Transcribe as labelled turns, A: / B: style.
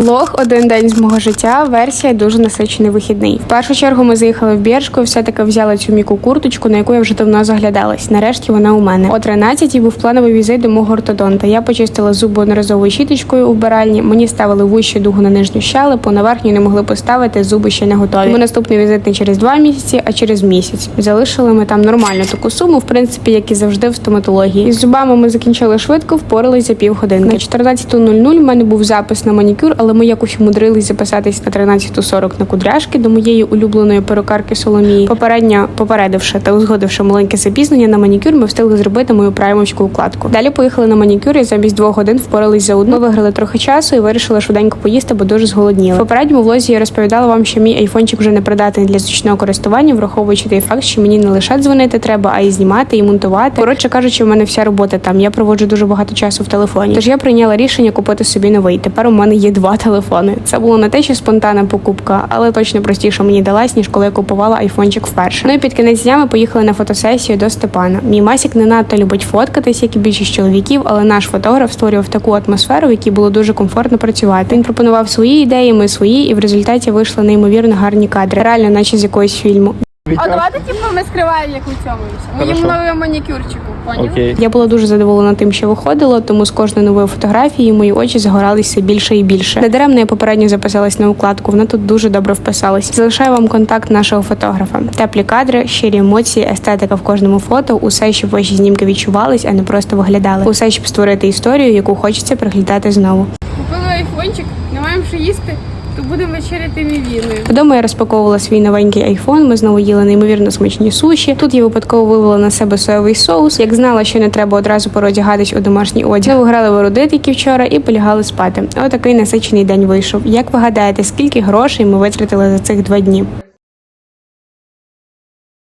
A: Влог один день з мого життя. Версія дуже насичений вихідний. В першу чергу ми заїхали в Біршку, все таки взяли цю міку курточку, на яку я вже давно заглядалась. Нарешті вона у мене. О 13 був плановий візит до мого ортодонта. Я почистила зуби одноразовою щіточкою у вбиральні. Мені ставили вущу дугу на нижню щелепу, на верхню не могли поставити. Зуби ще не готові. Тому наступний візит не через два місяці, а через місяць. Залишили ми там нормальну таку суму, в принципі, як і завжди в стоматології. Із зубами ми закінчили швидко, впоралися за півгодинки. На 14.00 в мене був запис на манікюр, але ми якось умудрились записатись на 13.40 на кудряшки до моєї улюбленої перукарки Соломії. Попередньо попередивши та узгодивши маленьке запізнення на манікюр, ми встигли зробити мою праймовську укладку. Далі поїхали на манікюр і замість двох годин впорались за одну. Виграли трохи часу і вирішили швиденько поїсти, бо дуже зголодніли. В попередньому влозі я розповідала вам, що мій айфончик вже не придатний для зручного користування, враховуючи той факт, що мені не лише дзвонити треба, а й знімати і монтувати. Коротше кажучи, в мене вся робота там. Я проводжу дуже багато часу в телефоні. Тож я прийняла рішення купити собі новий. Тепер у мене є два телефони. Це було не те, що спонтанна покупка, але точно простіше мені далась, ніж коли я купувала айфончик вперше. Ну і під кінець дня ми поїхали на фотосесію до Степана. Мій масік не надто любить фоткатись, як і більшість чоловіків, але наш фотограф створював таку атмосферу, в якій було дуже комфортно працювати. Він пропонував свої ідеї, ми свої, і в результаті вийшли неймовірно гарні кадри, реально, наче з якогось фільму.
B: А давайте типу ми скриваємо, як у цьомуємося. Моїм новим манікюрчику, поняв?
C: Окей.
A: Я була дуже задоволена тим, що виходило, тому з кожною новою фотографією мої очі загоралися більше і більше. Недаремно я попередньо записалась на укладку. Вона тут дуже добре вписалась. Залишаю вам контакт нашого фотографа. Теплі кадри, щирі емоції, естетика в кожному фото, усе, щоб ваші знімки відчувались, а не просто виглядали. Усе, щоб створити історію, яку хочеться приглядати знову.
B: Купили айфончик, не маємо що їсти, будемо вечеряти мівіною.
A: Вдома я розпаковувала свій новенький айфон. Ми знову їли неймовірно смачні суші. Тут я випадково вивела на себе соєвий соус. Як знала, що не треба одразу переодягатись у домашній одяг. Знову грали в ерудит, вчора, і полягали спати. Отакий насичений день вийшов. Як ви гадаєте, скільки грошей ми витратили за цих два дні?